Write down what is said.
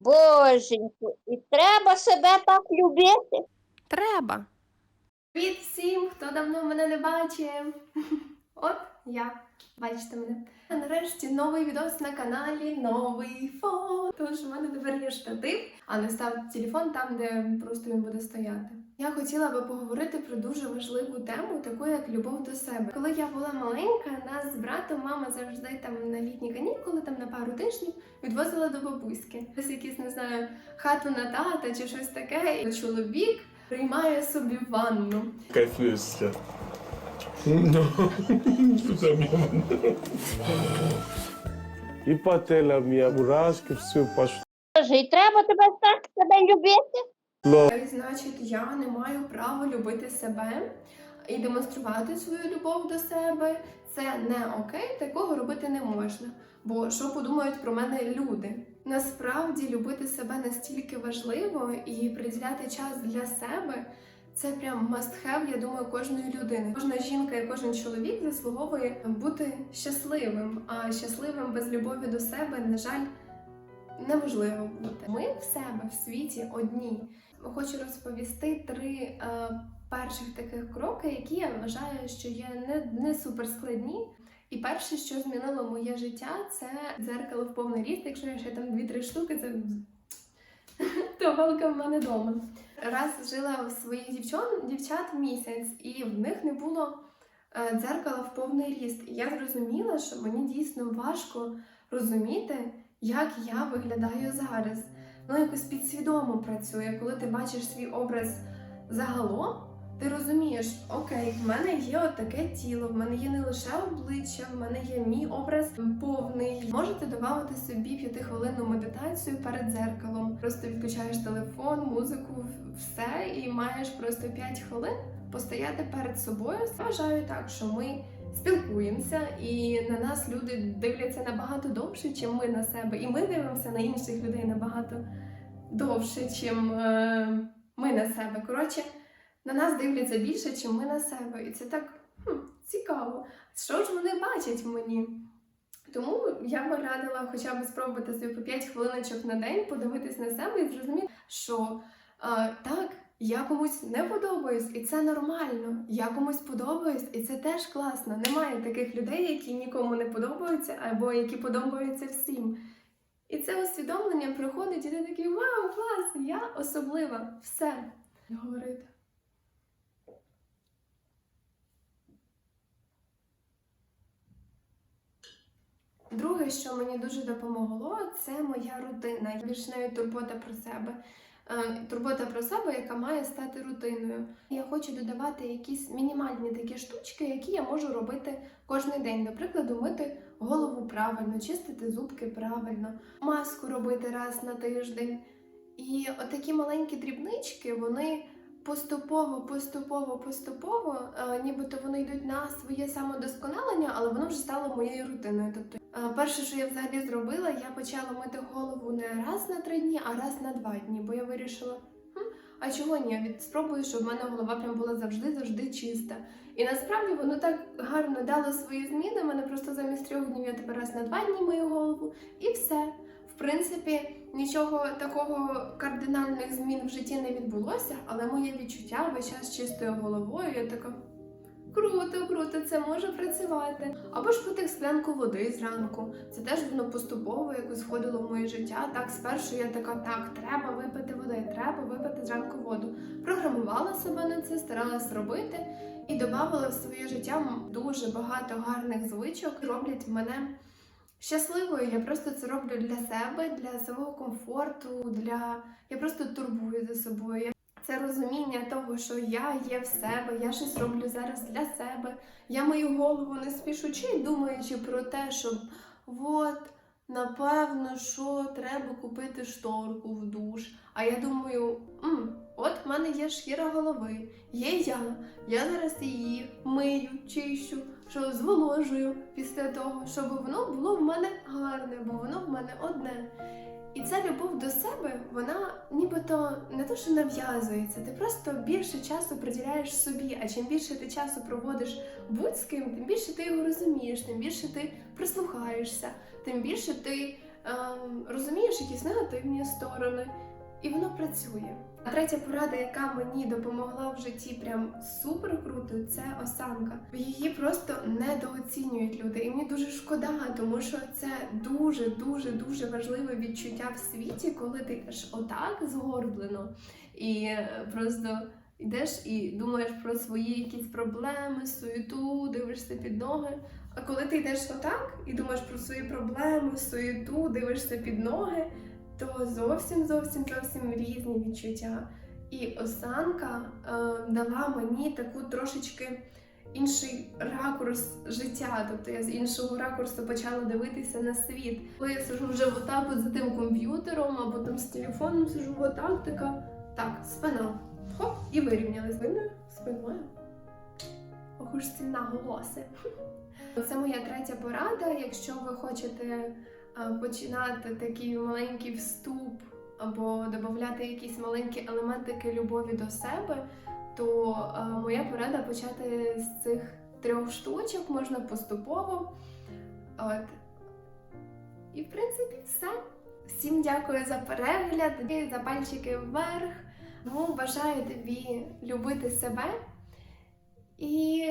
Боженьку, і треба себе так любити. Треба. Привіт всім, хто давно мене не бачив. От я. Бачите мене. А нарешті новий відос на каналі, новий фон. Тож в мене тепер є штатив, а не став телефон там, де просто він буде стояти. Я хотіла би поговорити про дуже важливу тему, таку як любов до себе. Коли я була маленька, нас з братом мама завжди там на літні канікули, там на пару тижнів відвозила до бабуськи. Ось якісь не знаю, хату на тата чи щось таке. І чоловік приймає собі ванну. Сейчас. Ну, И по телам, и мурашки, все пошло. І треба тебе так себе любити. Е, Значить, я не маю права любити себе і демонструвати свою любов до себе. Це не окей, такого робити не можна. Бо що подумають про мене люди? Насправді любити себе настільки важливо і приділяти час для себе. Це прям must have, я думаю, кожної людини. Кожна жінка і кожен чоловік заслуговує бути щасливим. А щасливим без любові до себе, на жаль, неможливо бути. Ми в себе в світі одні. Хочу розповісти три е, перших таких кроки, які я вважаю, що є не, не суперскладні. І перше, що змінило моє життя, це дзеркало в повний ріст. Якщо я ще там дві-три штуки, це то валка в мене вдома. Раз жила у своїх дівчат, дівчат місяць, і в них не було е, дзеркала в повний ріст. І я зрозуміла, що мені дійсно важко розуміти, як я виглядаю зараз. Воно якось підсвідомо працює, коли ти бачиш свій образ загалом. Ти розумієш, окей, в мене є отаке тіло, в мене є не лише обличчя, в мене є мій образ повний. Можете додати собі п'ятихвилинну медитацію перед дзеркалом. Просто відключаєш телефон, музику, все, і маєш просто 5 хвилин постояти перед собою. Вважаю так, що ми спілкуємося, і на нас люди дивляться набагато довше, чим ми на себе. І ми дивимося на інших людей набагато довше, чим е, ми на себе. Коротше, на нас дивляться більше, ніж ми на себе. І це так хм, цікаво. Що ж вони бачать мені? Тому я би радила хоча б спробувати собі по 5 хвилиночок на день подивитись на себе і зрозуміти, що е, так, я комусь не подобаюсь, і це нормально. Я комусь подобаюсь, і це теж класно. Немає таких людей, які нікому не подобаються, або які подобаються всім. І це усвідомлення приходить, і ти такий вау, клас! Я особлива. Все. Говорити. Друге, що мені дуже допомогло, це моя рутина. Більш навіть турбота про себе. Е, Турбота про себе, яка має стати рутиною. Я хочу додавати якісь мінімальні такі штучки, які я можу робити кожен день. Наприклад, мити голову правильно, чистити зубки правильно, маску робити раз на тиждень. І отакі маленькі дрібнички, вони поступово, поступово, поступово, е, нібито вони йдуть на своє самодосконалення, але воно вже стало моєю рутиною. Тобто, е, перше, що я взагалі зробила, я почала мити голову не раз на три дні, а раз на два дні, бо я вирішила. А чого ні? Від спробую, щоб в мене голова прям була завжди завжди чиста. І насправді воно так гарно дало свої зміни. Мене просто замість трьох днів я тепер раз на два дні мию голову, і все. В принципі, нічого такого кардинальних змін в житті не відбулося, але моє відчуття весь час чистою головою. Я така круто, круто, це може працювати. Або ж пити склянку води зранку. Це теж воно поступово якось входило в моє життя. Так, спершу я така, так, треба випити води, треба випити зранку воду. Програмувала себе на це, старалась робити і додавала в своє життя дуже багато гарних звичок, роблять мене щасливою. Я просто це роблю для себе, для свого комфорту, для я просто турбую за собою. Це розуміння того, що я є в себе, я щось роблю зараз для себе. Я мою голову не спішучи, думаючи про те, що от, напевно, що треба купити шторку в душ. А я думаю, М, от в мене є шкіра голови, є я. Я зараз її мию, чищу, що зволожую після того, щоб воно було в мене гарне, бо воно в мене одне. І ця любов до себе, вона нібито не то, що нав'язується, ти просто більше часу приділяєш собі. А чим більше ти часу проводиш будь з ким, тим більше ти його розумієш, тим більше ти прислухаєшся, тим більше ти е, розумієш якісь негативні сторони, і воно працює. А третя порада, яка мені допомогла в житті прям супер круто, це осанка. Її просто недооцінюють люди. І мені дуже шкода, тому що це дуже дуже дуже важливе відчуття в світі, коли ти йдеш отак згорблено і е, просто йдеш і думаєш про свої якісь проблеми, суєту, дивишся під ноги. А коли ти йдеш отак і думаєш про свої проблеми, суєту, дивишся під ноги, то зовсім зовсім зовсім різні відчуття. І осанка е, дала мені таку трошечки інший ракурс життя. Тобто я з іншого ракурсу почала дивитися на світ. Коли я сижу вже отак от за тим комп'ютером або там з телефоном сижу отак, така так, спина. Хоп, і вирівнялась спиною, спиною. Ох уж ці наголоси. Це моя третя порада. Якщо ви хочете починати такий маленький вступ або додати якісь маленькі елементики любові до себе, то моя порада почати з цих трьох штучок можна поступово. От. І в принципі все. Всім дякую за перегляд, за пальчики вверх. Ну, бажаю тобі любити себе і